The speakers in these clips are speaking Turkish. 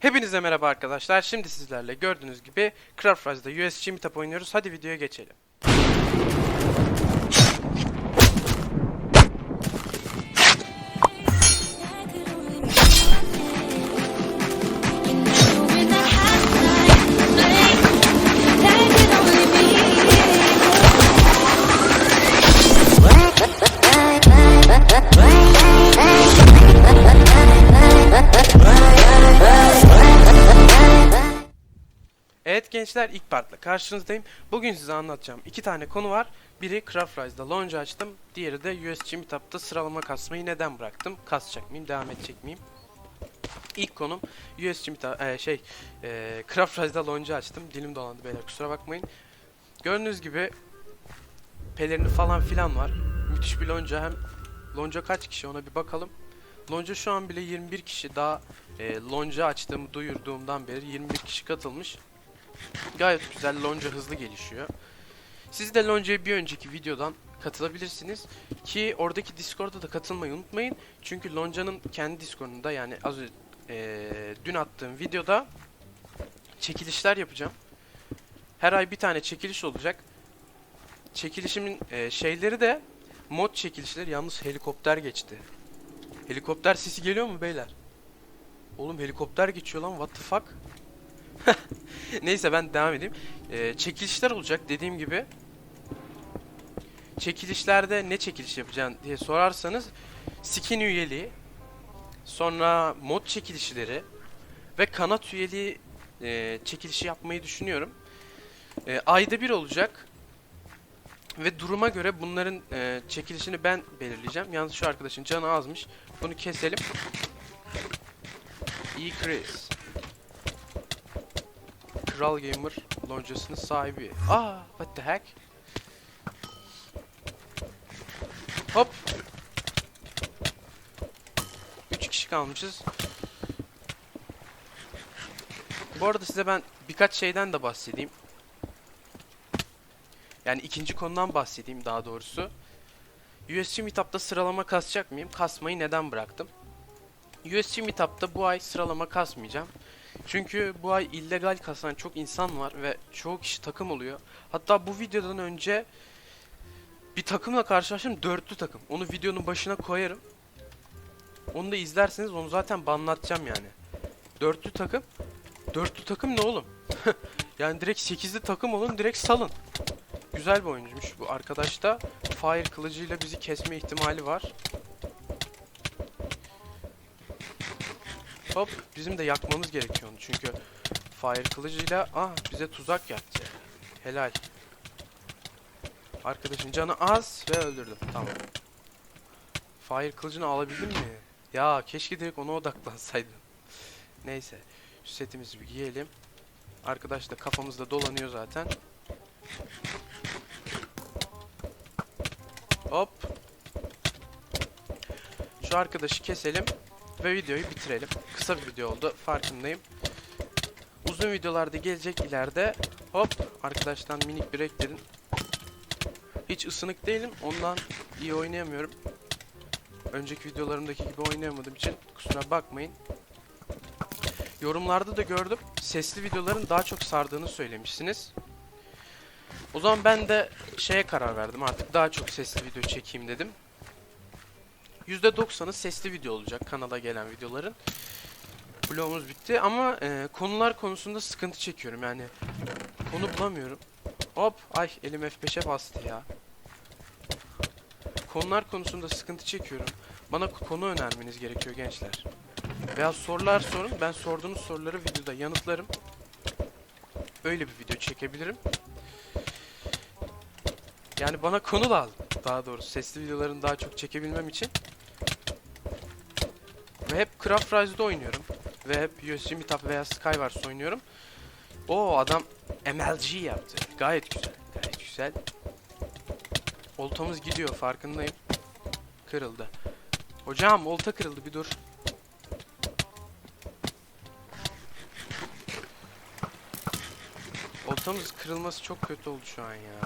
Hepinize merhaba arkadaşlar. Şimdi sizlerle gördüğünüz gibi Craft Rise'da USG Meetup oynuyoruz. Hadi videoya geçelim. Gençler ilk partla karşınızdayım. Bugün size anlatacağım iki tane konu var. Biri Craft Rise'da launch açtım. Diğeri de USG Meetup'ta sıralama kasmayı neden bıraktım? Kasacak mıyım? Devam edecek miyim? İlk konum USG Meetup, e, şey e, Craft launch açtım. Dilim dolandı beyler kusura bakmayın. Gördüğünüz gibi pelerini falan filan var. Müthiş bir lonca hem lonca kaç kişi ona bir bakalım. Lonca şu an bile 21 kişi daha e, lonca açtığımı duyurduğumdan beri 21 kişi katılmış. Gayet güzel lonca hızlı gelişiyor. Siz de loncaya bir önceki videodan katılabilirsiniz ki oradaki Discord'a da katılmayı unutmayın. Çünkü loncanın kendi Discord'unda yani az önce eee, dün attığım videoda çekilişler yapacağım. Her ay bir tane çekiliş olacak. Çekilişimin eee, şeyleri de mod çekilişleri yalnız helikopter geçti. Helikopter sesi geliyor mu beyler? Oğlum helikopter geçiyor lan what the fuck? Neyse ben devam edeyim. Ee, çekilişler olacak dediğim gibi. Çekilişlerde ne çekiliş yapacaksın diye sorarsanız skin üyeliği, sonra mod çekilişleri ve kanat üyeliği e, çekilişi yapmayı düşünüyorum. E, ayda bir olacak. Ve duruma göre bunların e, çekilişini ben belirleyeceğim. Yalnız şu arkadaşın canı azmış. Bunu keselim. İyi Chris. Kral Gamer loncasının sahibi. Aa, what the heck? Hop. 3 kişi kalmışız. Bu arada size ben birkaç şeyden de bahsedeyim. Yani ikinci konudan bahsedeyim daha doğrusu. USG Meetup'ta sıralama kasacak mıyım? Kasmayı neden bıraktım? USG Meetup'ta bu ay sıralama kasmayacağım. Çünkü bu ay illegal kasan çok insan var ve çoğu kişi takım oluyor. Hatta bu videodan önce bir takımla karşılaştım dörtlü takım. Onu videonun başına koyarım. Onu da izlerseniz onu zaten banlatacağım yani. Dörtlü takım. Dörtlü takım ne oğlum? yani direkt sekizli takım olun direkt salın. Güzel bir oyuncuymuş bu arkadaş da. Fire kılıcıyla bizi kesme ihtimali var. Hop bizim de yakmamız gerekiyor onu çünkü fire kılıcıyla ah bize tuzak yaptı. Helal. Arkadaşın canı az ve öldürdüm. Tamam. Fire kılıcını alabildim mi? Ya keşke direkt ona odaklansaydım. Neyse. Setimizi bir giyelim. Arkadaş da kafamızda dolanıyor zaten. Hop. Şu arkadaşı keselim ve videoyu bitirelim. Kısa bir video oldu farkındayım. Uzun videolarda gelecek ileride. Hop arkadaştan minik bir ekledim. Hiç ısınık değilim ondan iyi oynayamıyorum. Önceki videolarımdaki gibi oynayamadığım için kusura bakmayın. Yorumlarda da gördüm sesli videoların daha çok sardığını söylemişsiniz. O zaman ben de şeye karar verdim artık daha çok sesli video çekeyim dedim. %90'ı sesli video olacak kanala gelen videoların. Vlogumuz bitti ama e, konular konusunda sıkıntı çekiyorum yani. Konu bulamıyorum. Hop ay elim F5'e bastı ya. Konular konusunda sıkıntı çekiyorum. Bana konu önermeniz gerekiyor gençler. Veya sorular sorun. Ben sorduğunuz soruları videoda yanıtlarım. Öyle bir video çekebilirim. Yani bana konu lazım. Daha doğrusu sesli videoların daha çok çekebilmem için. Ve hep Craft Rise'da oynuyorum. Ve hep USG Meetup veya Skywars oynuyorum. O adam MLG yaptı. Gayet güzel. Gayet güzel. Oltamız gidiyor farkındayım. Kırıldı. Hocam olta kırıldı bir dur. Oltamız kırılması çok kötü oldu şu an ya.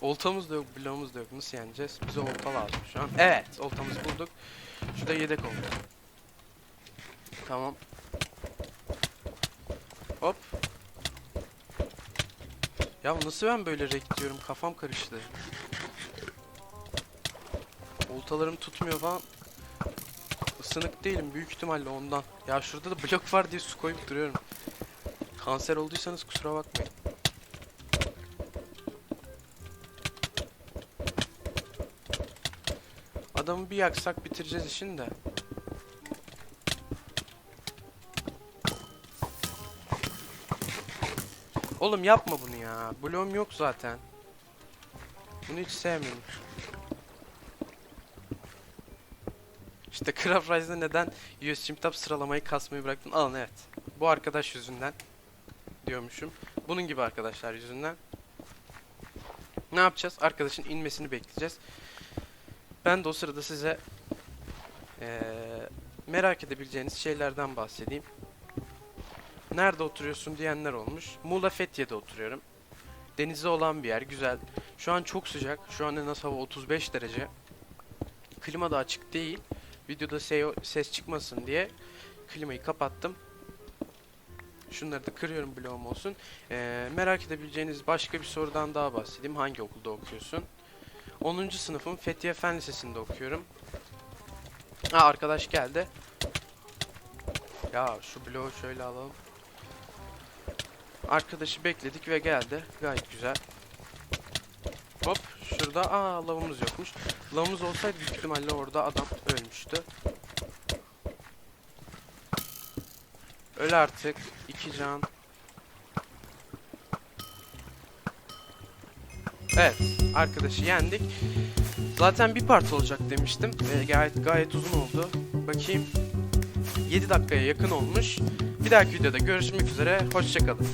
Oltamız da yok, bloğumuz da yok. Nasıl yeneceğiz? Bize olta lazım şu an. Evet, oltamızı bulduk. Şu da yedek olta. Tamam. Hop. Ya nasıl ben böyle renk diyorum kafam karıştı. Oltalarım tutmuyor falan. Isınık değilim büyük ihtimalle ondan. Ya şurada da blok var diye su koyup duruyorum. Kanser olduysanız kusura bakmayın. Adamı bir yaksak bitireceğiz işini de. Oğlum yapma bunu ya. Bloğum yok zaten. Bunu hiç sevmiyorum. İşte Craft Rise'da neden US Top sıralamayı kasmayı bıraktın? Alın evet. Bu arkadaş yüzünden diyormuşum. Bunun gibi arkadaşlar yüzünden. Ne yapacağız? Arkadaşın inmesini bekleyeceğiz. Ben de o sırada size eee, merak edebileceğiniz şeylerden bahsedeyim. Nerede oturuyorsun diyenler olmuş. Muğla Fethiye'de oturuyorum. Denize olan bir yer, güzel. Şu an çok sıcak. Şu an en az hava 35 derece. Klima da açık değil. Videoda se- ses çıkmasın diye klimayı kapattım. Şunları da kırıyorum bloğum olsun. Ee, merak edebileceğiniz başka bir sorudan daha bahsedeyim. Hangi okulda okuyorsun? 10. sınıfım Fethiye Fen Lisesi'nde okuyorum. Ha arkadaş geldi. Ya şu bloğu şöyle alalım. Arkadaşı bekledik ve geldi. Gayet güzel. Hop şurada aa lavımız yokmuş. Lavımız olsaydı büyük ihtimalle orada adam ölmüştü. Öl artık. iki can. Evet. Arkadaşı yendik. Zaten bir part olacak demiştim. Ve gayet gayet uzun oldu. Bakayım. 7 dakikaya yakın olmuş. Bir dahaki videoda görüşmek üzere. Hoşçakalın.